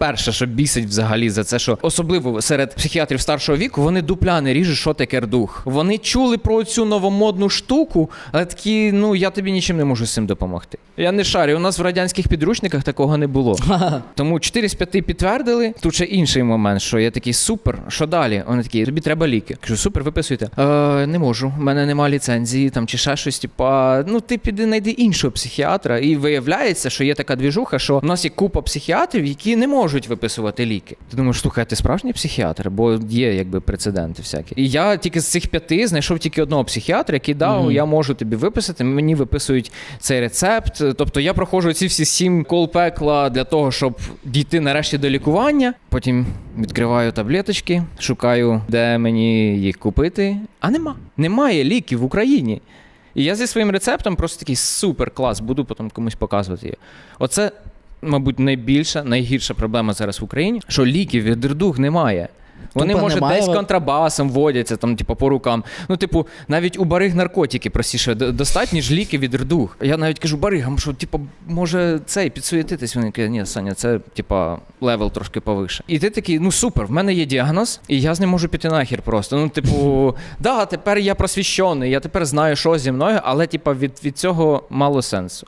Перше, що бісить взагалі за це, що особливо серед психіатрів старшого віку, вони дупля не ріжуть, що таке рдух. Вони чули про цю новомодну штуку, але такі, ну я тобі нічим не можу з цим допомогти. Я не шарю. У нас в радянських підручниках такого не було. Тому 4 з 5 підтвердили. Тут ще інший момент, що я такий супер. Що далі? Вони такі, тобі треба ліки. Кажу, супер, виписуйте. Е, не можу, в мене немає ліцензії там чи ще щось. Типа, ну ти піди знайди іншого психіатра. І виявляється, що є така двіжуха, що в нас є купа психіатрів, які не можуть виписувати ліки. Ти думаєш, слухай, ти справжній психіатр, бо є якби прецеденти всякі. І я тільки з цих п'яти знайшов тільки одного психіатра, який дав, Мгм. я можу тобі виписати. Мені виписують цей рецепт. Тобто я проходжу ці всі сім кол пекла для того, щоб дійти нарешті до лікування. Потім відкриваю таблеточки, шукаю, де мені їх купити. А нема. Немає ліків в Україні. І я зі своїм рецептом просто такий супер клас, буду потім комусь показувати. її. Оце, мабуть, найбільша, найгірша проблема зараз в Україні, що ліків від рдух немає. Вони, Тупо може, немає, десь контрабасом водяться, там, типу, по рукам. Ну, типу, навіть у бариг наркотики простіше д- достать, ніж ліки від рдух. Я навіть кажу баригам, що, типу, може цей підсуєтитись. Вони кажуть, ні, Саня, це, типа, левел трошки повише. І ти такий, ну супер, в мене є діагноз, і я з ним можу піти нахер просто. Ну, типу, да, тепер я просвіщений, я тепер знаю, що зі мною, але, типа, від, від цього мало сенсу.